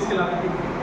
es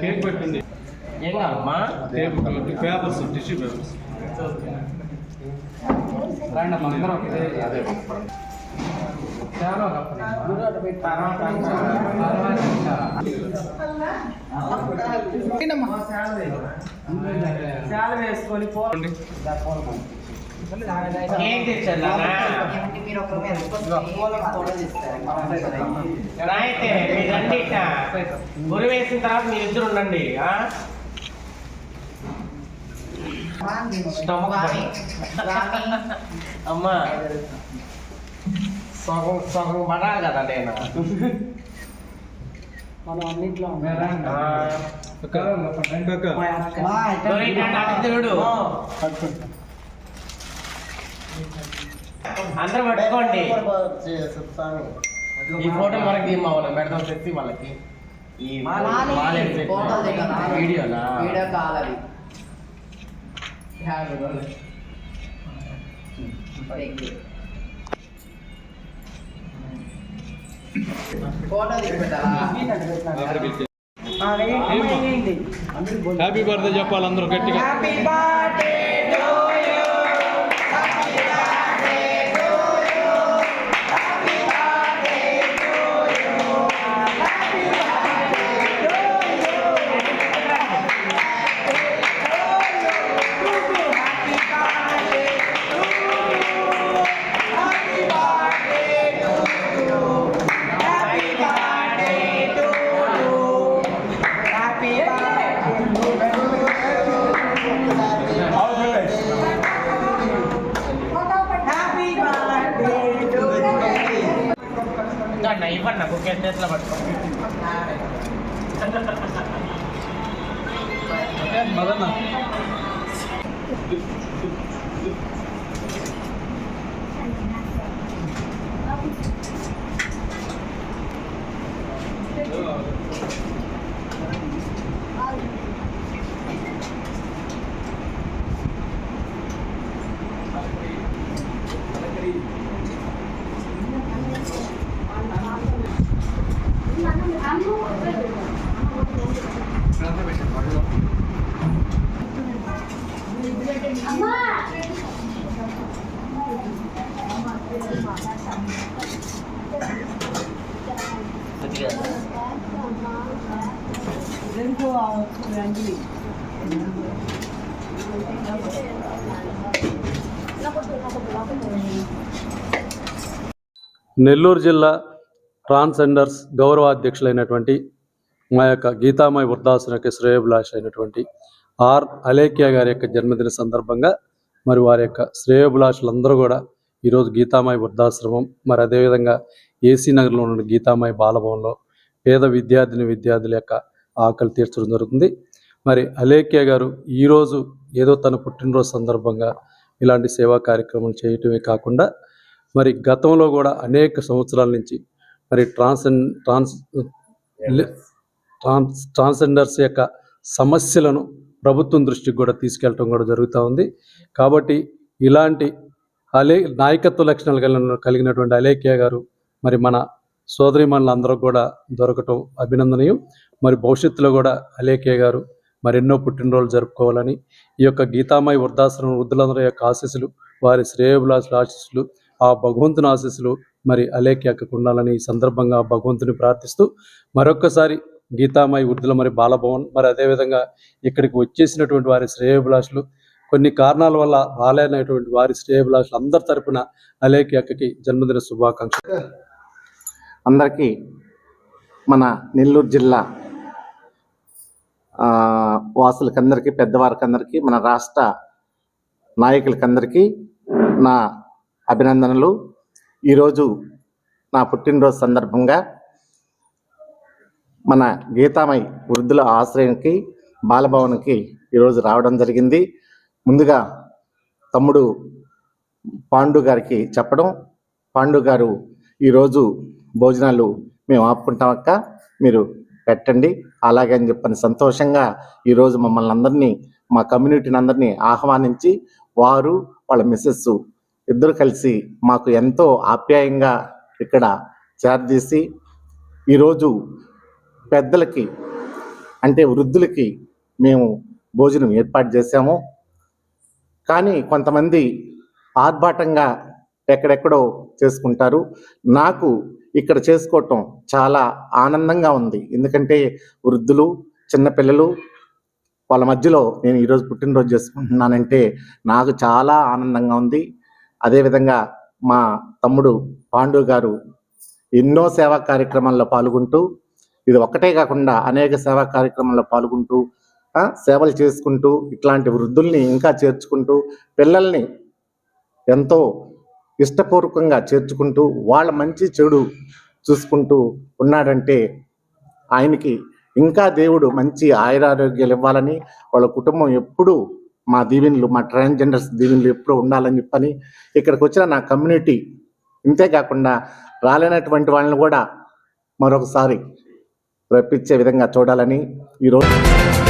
cake పెట్టింది ఏం కావాలమ్మా పేపర్స్ టిష్యూ పేపర్స్ రండి అమ్మా అందరం ఒకటే అదే చాలా వేసుకొని పోండి ఏం అయితే మీరు రండి ఇక. గురి వేసిన తర్వాత మీరు ఇద్దరు ఉండండి అమ్మా. సగం సగం పడాలి కదా నేను. మనం అన్నింటిలో చూడు అందరూ పట్టుకోండి. ఈ ఫోటో మనకి తీయమ్మా వాళ్ళకి పెడతాం తెచ్చి వాళ్ళకి ఈ వీడియోనా వీడియో కాల్ అది ఫోటో హ్యాపీ బర్త్డే చెప్పాలి అందరూ గట్టిగా. Happy birthday happy birthday to ఇంకా ఇవ్వండి నాకు ఒకే చేతిలో పట్టుకో మదన్న నెల్లూరు జిల్లా ట్రాన్స్జెండర్స్ గౌరవాధ్యక్షులైనటువంటి మా యొక్క గీతామయ వృద్ధాశ్రమకి శ్రేయభిలాష్ అయినటువంటి ఆర్ అలేఖ్య గారి యొక్క జన్మదిన సందర్భంగా మరి వారి యొక్క శ్రేయభిలాషులందరూ కూడా ఈరోజు గీతామయ వృద్ధాశ్రమం మరి అదేవిధంగా ఏసీ నగర్లో ఉన్న గీతామయ బాలభవన్లో పేద విద్యార్థిని విద్యార్థుల యొక్క ఆకలి తీర్చడం జరుగుతుంది. మరి అలేఖ్య గారు ఈరోజు ఏదో తన పుట్టినరోజు సందర్భంగా ఇలాంటి సేవా కార్యక్రమాలు చేయటమే కాకుండా మరి గతంలో కూడా అనేక సంవత్సరాల నుంచి మరి ట్రాన్స్ ట్రాన్స్ ట్రాన్స్ ట్రాన్స్జెండర్స్ యొక్క సమస్యలను ప్రభుత్వం దృష్టికి కూడా తీసుకెళ్ళటం కూడా జరుగుతూ ఉంది. కాబట్టి ఇలాంటి అలే నాయకత్వ లక్షణాలు కలిగిన కలిగినటువంటి అలేఖ్య గారు మరి మన సోదరిమణులందరూ కూడా దొరకటం అభినందనీయం. మరి భవిష్యత్తులో కూడా అలేకే గారు మరెన్నో పుట్టినరోజులు జరుపుకోవాలని ఈ యొక్క గీతామయ వృద్ధాశ్రమం వృద్ధులందరి యొక్క ఆశీస్సులు వారి శ్రేయభిలాషుల ఆశీస్సులు ఆ భగవంతుని ఆశీస్సులు మరి అలేఖ్యకు ఉండాలని ఈ సందర్భంగా భగవంతుని ప్రార్థిస్తూ మరొక్కసారి గీతామయ వృద్ధుల మరి బాలభవన్ మరి అదేవిధంగా ఇక్కడికి వచ్చేసినటువంటి వారి శ్రేయభిలాషులు కొన్ని కారణాల వల్ల రాలేనటువంటి వారి శ్రేయభిలాషులు అందరి తరపున అక్కకి జన్మదిన శుభాకాంక్షలు. అందరికీ మన నెల్లూరు జిల్లా వాసులకందరికీ పెద్దవారికందరికీ మన రాష్ట్ర నాయకులకందరికీ నా అభినందనలు. ఈరోజు నా పుట్టినరోజు సందర్భంగా మన గీతామై వృద్ధుల ఆశ్రయంకి బాలభవన్కి ఈరోజు రావడం జరిగింది. ముందుగా తమ్ముడు పాండు గారికి చెప్పడం. పాండు గారు ఈరోజు భోజనాలు మేము ఆపుకుంటాం అక్క. మీరు పెట్టండి. అలాగే అని చెప్పని సంతోషంగా ఈరోజు మమ్మల్ని అందరినీ మా కమ్యూనిటీని అందరినీ ఆహ్వానించి వారు వాళ్ళ మిస్సెస్ ఇద్దరు కలిసి మాకు ఎంతో ఆప్యాయంగా ఇక్కడ చేరదీసి ఈరోజు పెద్దలకి అంటే వృద్ధులకి మేము భోజనం ఏర్పాటు చేశాము. కానీ కొంతమంది ఆర్భాటంగా ఎక్కడెక్కడో చేసుకుంటారు. నాకు ఇక్కడ చేసుకోవటం చాలా ఆనందంగా ఉంది. ఎందుకంటే వృద్ధులు చిన్నపిల్లలు వాళ్ళ మధ్యలో నేను ఈరోజు పుట్టినరోజు చేసుకుంటున్నానంటే నాకు చాలా ఆనందంగా ఉంది. అదేవిధంగా మా తమ్ముడు పాండు గారు ఎన్నో సేవా కార్యక్రమాల్లో పాల్గొంటూ ఇది ఒక్కటే కాకుండా అనేక సేవా కార్యక్రమాల్లో పాల్గొంటూ సేవలు చేసుకుంటూ ఇట్లాంటి వృద్ధుల్ని ఇంకా చేర్చుకుంటూ పిల్లల్ని ఎంతో ఇష్టపూర్వకంగా చేర్చుకుంటూ వాళ్ళ మంచి చెడు చూసుకుంటూ ఉన్నాడంటే ఆయనకి ఇంకా దేవుడు మంచి ఆయురారోగ్యాలు ఇవ్వాలని వాళ్ళ కుటుంబం ఎప్పుడూ మా దీవెనలు మా ట్రాన్స్జెండర్స్ దీవెనలు ఎప్పుడూ ఉండాలని చెప్పని ఇక్కడికి వచ్చిన నా కమ్యూనిటీ ఇంతే కాకుండా రాలేనటువంటి వాళ్ళని కూడా మరొకసారి రప్పించే విధంగా చూడాలని ఈరోజు